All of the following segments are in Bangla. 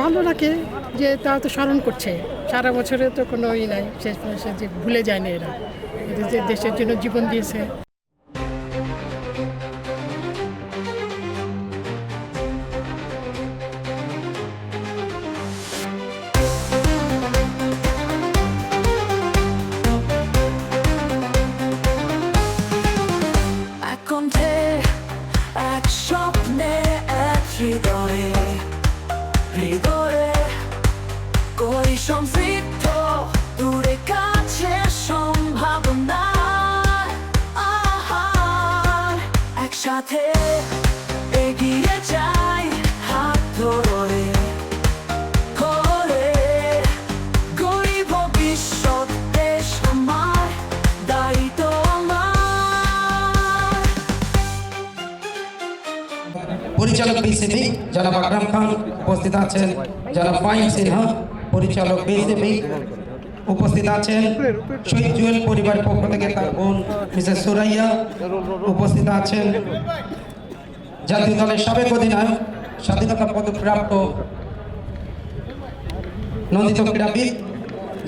ভালো রাখে যে তারা তো স্মরণ করছে। সারা বছরে তো কোনো ই নাই, শেষ যে ভুলে যায়নি এরা। এদের যে দেশের জন্য জীবন দিয়েছে। একসাথে এগিয়ে যাই, হাত ধরে করে গড়ি ভবিষ্যৎ দেশ দায়িত্ব আমার। পরিচালক বিসিবি জনাব আকরাম খান উপস্থিত আছেন। জনাব ফাইম সিনহা, পরিচালক বিসিবি উপস্থিত আছেন শহীদ জুয়েল পরিবারের পক্ষ থেকে তার বোন মিসেস সুরাইয়া উপস্থিত আছেন। জাতীয় দলের সাবেক অধিনায়ক, স্বাধীনতা পদকপ্রাপ্ত নন্দিত ক্রীড়াবিদ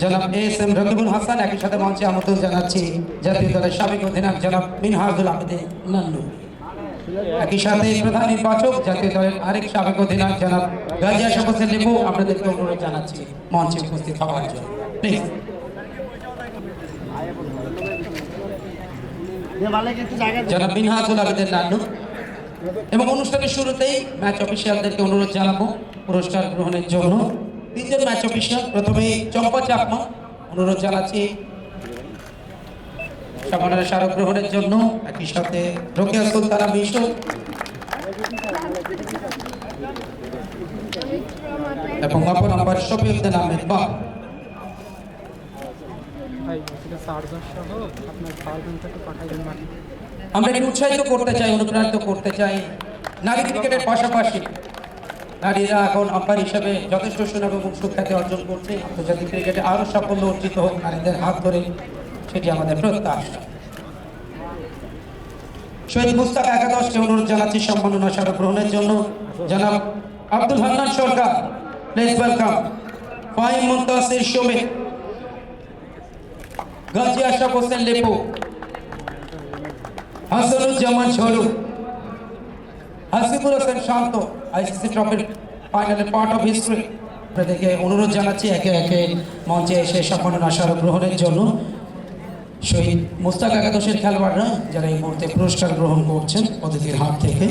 জনাব এস এম রকিবুল হাসান, একই সাথে মঞ্চে আমন্ত্রণ জানাচ্ছি জাতীয় দলের সাবেক অধিনায়ক জনাব মিনহাজুল আবেদিন নান্নু। একই সাথে প্রধান নির্বাচক, জাতীয় দলের আরেক সাবেক অধিনায়ক জনাব গাজী আশাফ হোসেন লেবু আপনাদেরকে অনুরোধ জানাচ্ছি মঞ্চে উপস্থিত হওয়ার জন্য। জনাব মিনহাজুল নান্নু এবং অনুষ্ঠানের শুরুতেই ম্যাচ অফিসিয়ালদেরকে অনুরোধ জানাব পুরস্কার গ্রহণের জন্য। তিনজন ম্যাচ অফিসিয়াল প্রথমে চম্পা চাকমা অনুরোধ জানাচ্ছি। সম্মানের স্মারক গ্রহণের জন্য। একই সাথে রোকেয়া সুলতানা মিশু এবং অপর নম্বর শফিউদ্দিন আহমেদ বা আমরা একটু উৎসাহিত করতে চাই, অনুপ্রাণিত করতে চাই। নারী ক্রিকেটের পাশাপাশি নারীরা এখন আম্পায়ার হিসেবে যথেষ্ট সুনাম এবং সুখ্যাতি অর্জন করছে। আন্তর্জাতিক ক্রিকেটে আরও সাফল্য অর্জিত হোক, নারীদের হাত ধরে সেটি আমাদের প্রত্যাশা। শহীদ মুস্তাক একাদশকে অনুরোধ জানাচ্ছি সম্মাননা স্মারক গ্রহণের জন্য। জনাব Abdul Hannan Sarkar please welcome Fahim Muntasir Shuvo Gazi Ashraf Hossain Lepu, Hasanuzzaman Jhalu Hasibul Hossain Shanto, ICC ট্রফির ফাইনালে পার্ট অফ হিস্ট্রি আপনাদেরকে অনুরোধ জানাচ্ছি, একে একে মঞ্চে এসে সম্মাননা স্মারক গ্রহণের জন্য। শহীদ মুস্তাক একাদশের খেলোয়াড়রা যারা এই মুহূর্তে পুরস্কার গ্রহণ করছেন অতিথির হাত থেকে।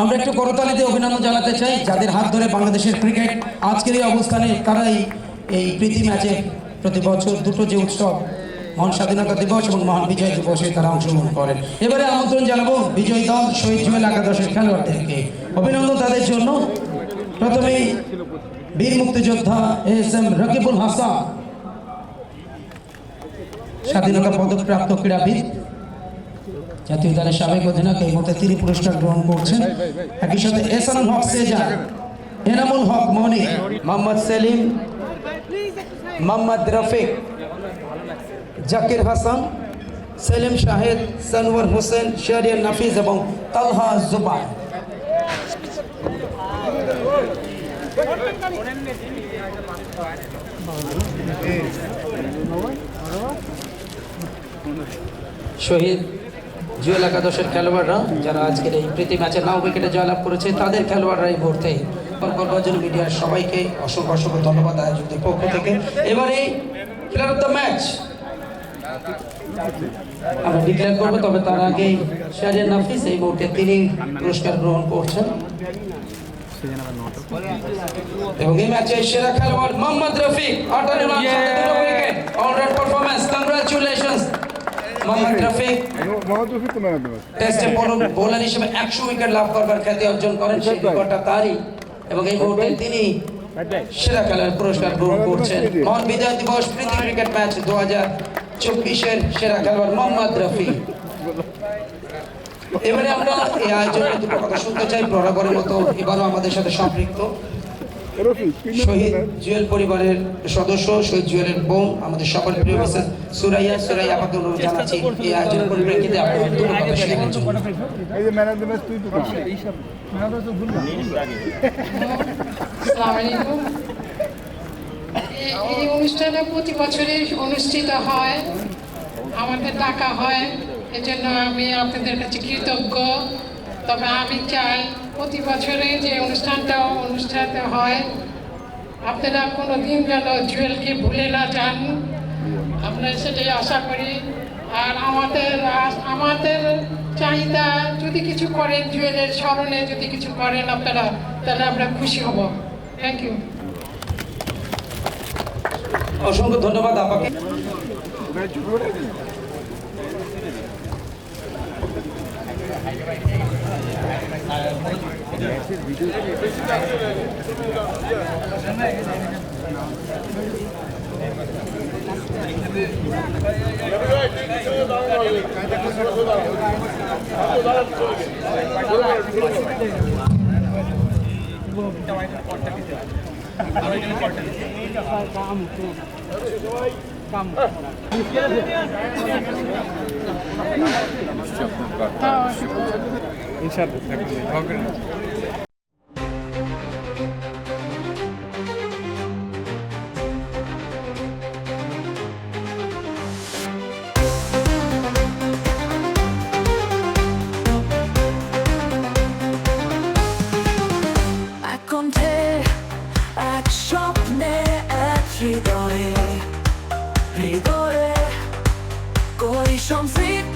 আমরা একটু করতালিতে অভিনন্দন জানাতে চাই, যাদের হাত ধরে বাংলাদেশের ক্রিকেট আজকের এই অবস্থানে, তারাই এই প্রীতি ম্যাচে প্রতি বছর দুটো যে উৎসব, মহান স্বাধীনতা দিবস এবং মহান বিজয় দিবসে তারা অংশগ্রহণ করেন। এবারে আমন্ত্রণ জানাব বিজয় দল শহীদ জুয়েল একাদশের খেলোয়াড়দেরকে অভিনন্দন তাদের জন্য। প্রথমেই বীর মুক্তিযোদ্ধা এস এম রকিবুল হাসান, স্বাধীনতা পদকপ্রাপ্ত ক্রীড়াবিদ, জাতীয় দলের সাবেক অধিনায়ক এই মুহূর্তে তিনি পুরস্কার গ্রহণ করছেন। একই সাথে এসানুল হক সেজান এনামুল হক মনি, মোহাম্মদ সেলিম মোহাম্মদ রফিক, জাকির হাসান, সেলিম শাহেদ, সনওয়ার হোসেন, শরিয়ান নাফিজ এবং তালহা জুবাই। শহীদ জুয়েল একাদশের খেলোয়াড়রা, যারা আজকের এই প্রীতি ম্যাচে নাও উইকেটে জয়লাভ করেছে, তাদের খেলোয়াড়রা এই মুহূর্তে গর্বাজন মিডিয়ার সবাইকে অসংখ্য অসংখ্য ধন্যবাদ আয়োজকদের পক্ষ থেকে। এবারে প্লেয়ার অফ দ্য ম্যাচ আমরা ডিক্লেয়ার করব, তবে তার আগে শাহরিয়ার নাফিস এই মুহূর্তে তিনি পুরস্কার গ্রহণ করছেন। এবং এই ম্যাচে সেরা খেলোয়াড় মোহাম্মদ রফিক আটান্ন রান অলরাউন্ড পারফরম্যান্স কংগ্রাচুলেশনস টেস্টে বোলার হিসেবে একশো উইকেট লাভ করবার খ্যাতি অর্জন করেন, সেই রেকর্ডটা তারই। এবং এই মুহূর্তে তিনি সেরা খেলার পুরস্কার গ্রহণ করছেন। মহান বিজয় দিবস প্রীতি ক্রিকেট ম্যাচ দু হাজার চব্বিশের সেরা খেলোয়াড় মোহাম্মদ রফি এবারে আমরা এই আয়োজনে দুটো কথা শুনতে চাই। বরাবরের মতো এবারও আমাদের সাথে সম্পৃক্ত। শহীদ জুয়েল পরিবারের সদস্য শহীদ জুয়েলের বোন আমাদের সকল প্রিয় মিসেস সুরাইয়া। সুরাইয়া আপাকে অনুরোধ জানাচ্ছি এই আয়োজনের পরিপ্রেক্ষিতে এই প্রতি বছরই অনুষ্ঠিত হয়। আমাদের ডাকা হয়। এজন্য আমি আপনাদের কাছে কৃতজ্ঞ। তবে আমি চাই প্রতি বছরে যে অনুষ্ঠানটা অনুষ্ঠান হয়, আপনারা কোনো দিন যেন জুয়েলকে ভুলে না যান। আমরা সেটাই আশা করি। আর আমাদের আমাদের চাহিদা যদি কিছু করেন জুয়েলের স্মরণে, যদি কিছু করেন আপনারা, তাহলে আমরা খুশি হব। থ্যাংক ইউ অসংখ্য ধন্যবাদ আপাকে এক কণ্ঠে এক স্বপ্নে হৃদয়ে হৃদয়ে করি সমৃদ্ধ দূরে